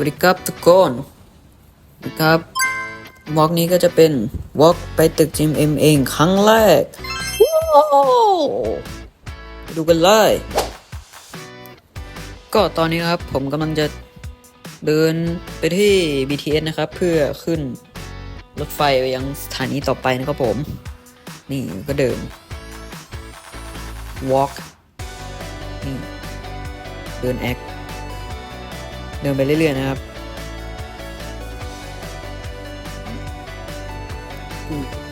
วัสดีครับทุกคนนะครับวอล์กนี้ก็จะเป็นวอล์กไปตึกจิมเอ็มเองครั้งแรกว้าวดูกันเลย ก็ตอนนี้ครับผมกำลังจะเดินไปที่ BTS นะครับ เพื่อขึ้นรถไฟไปยังสถานีต่อไปนะครับผม นี่ก็เดิน walk นี่เดินแอค เดินไปเรื่อยๆนะครับ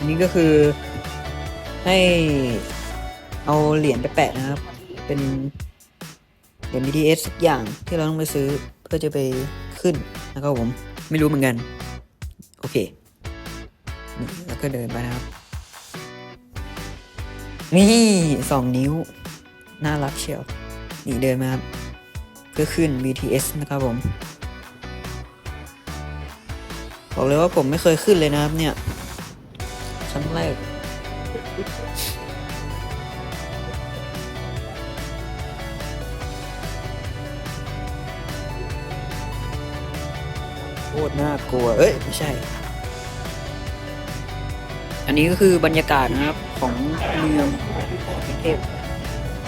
นนี้ก็คือให้เอาเหรียญไปแปะนะครับ เป็นเหรียญ BTS สักอย่างที่เราต้องไปซื้อเพื่อจะไปขึ้นนะครับผมไม่รู้เหมือนกัน โอเค แล้วก็เดินไปนะครับ นี่สองนิ้ว น่ารักเชียว นี่เดินมาครับ เพื่อขึ้น BTS นะครับผม บอกเลยว่าผมไม่เคยขึ้นเลยนะครับเนี่ยครั้งแรกโคตรน่ากลัว เอ้ย ไม่ใช่ อันนี้ก็คือบรรยากาศนะครับของเมืองกรุงเทพ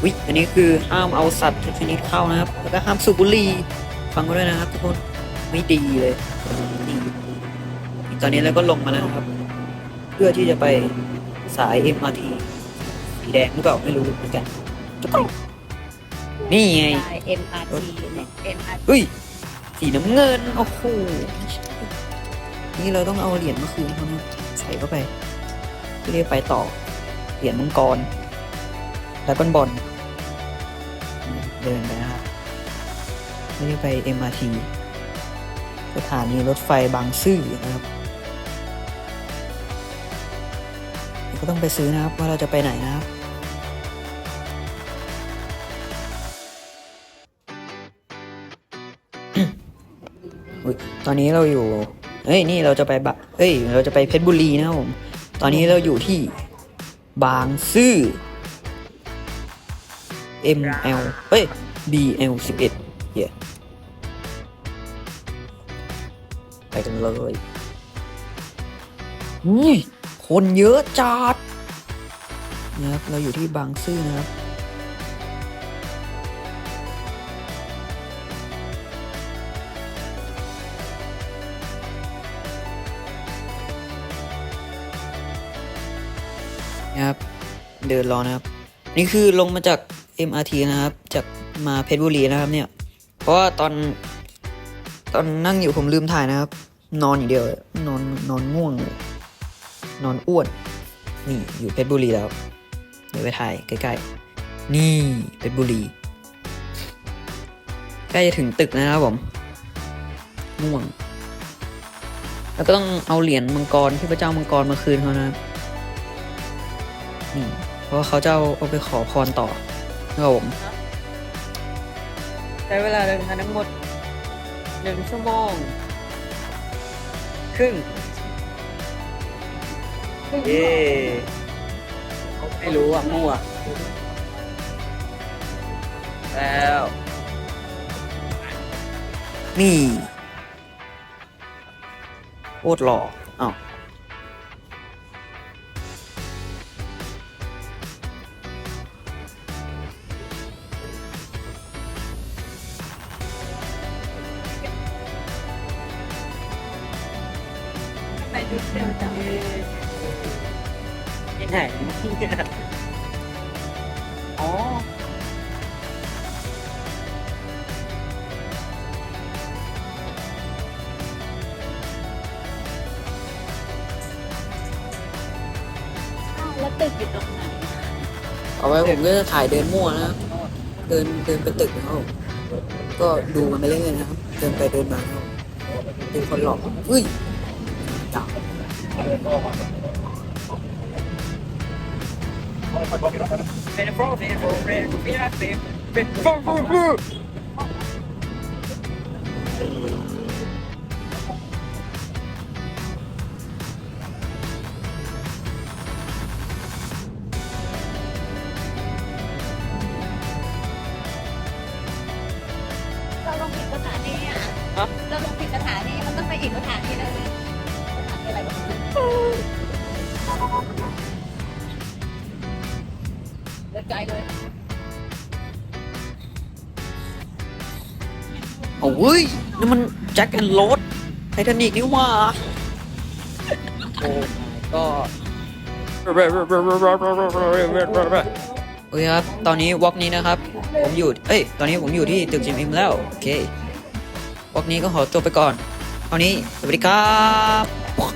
วิอันนี้คือห้ามเอาสัตว์ทุกชนิดเข้านะครับ แล้วก็ห้ามสูบบุหรี่ฟังไว้ด้วยนะครับทุกคนไม่ดีเลยนี่ตอนนี้เราก็ลงมาแล้วนะครับ เพื่อที่จะไปสาย MRT สีแดงหรือเปล่าไม่รู้เหมือนกันนี่ไง MRT เนี่ย MRT เฮ้ยสีน้ำเงินโอ้โหนี่เราต้องเอาเหรียญมาคืนเขานะใส่เข้าไปเพื่อที่จะไปต่อเหรียญมังกรแล้วก็บอลเดินไปนะครับไม่ได้ไป MRT สถานีรถไฟบางซื่อนะครับก็ต้องไปซื้อนะครับ ว่าเราจะไปไหนนะครับตอนนี้เราอยู่ เฮ้ย นี่เราจะไปบะเฮ้ย เราจะไปเพชรบุรีนะครับผม ตอนนี้เราอยู่ที่บางซื่อ ML เฮ้ย BL 11เฮียไปกันเลยอุ้ยคนเยอะจัดนะครับเราอยู่ที่บางซื่อนะครับนะครับเดินรอนะครับ นี่คือลงมาจาก MRT นะครับ จากมาเพชรบุรีนะครับเนี่ย เพราะว่าตอนตอนนั่งอยู่ผมลืมถ่ายนะครับ นอนอย่างเดียวนอนนอนง่วง นอนอ้วนนี่อยู่เพชรบุรีแล้ว เดี๋ยวไปถ่ายใกล้ๆ นี่เพชรบุรี ใกล้จะถึงตึกนะครับผมง่วง แล้วก็ต้องเอาเหรียญมังกรที่พระเจ้ามังกรมาคืนเขานะครับนี่เพราะว่าเขาจะเอาเอาไปขอพรต่อ ครับผมใช้เวลาเดินทางทั้งหมดหนึ่งชั่วโมง ครึ่งเย้ไม่รู้อะมั่วแล้ว นี่โคตรหล่อ ไปดูเที่ยวจังยังไงอ๋อแล้วตึกอยู่ตรงไหนเอาไว้ผมก็จะถ่ายเดินมั่วนะครับ เดินเดินไปตึกนะครับผมก็ดูมันไปเรื่อยๆนะครับ เดินไปเดินมานะครับเป็นคนหลอกเฮ้ย เป็นโปรเป็นโปรเป็นเป็นเป็นโปรเราลงผิดสถานีอะฮะเราลงผิดสถานีมันต้องไปอีกสถานีนึง อะไรแบบนี้เดินไกลเลยเอาเว้ยนี่มันแจ็คแอนด์โรสไททานิกนี่หว่าโอ้ก็โอเคครับ ตอนนี้วอล์กนี้นะครับ ผมอยู่ เอ้ย ตอนนี้ผมอยู่ที่ตึกจิมอิมแล้ว โอเควอล์กนี้ก็ขอตัวไปก่อนตอนนี้ สวัสดีครับ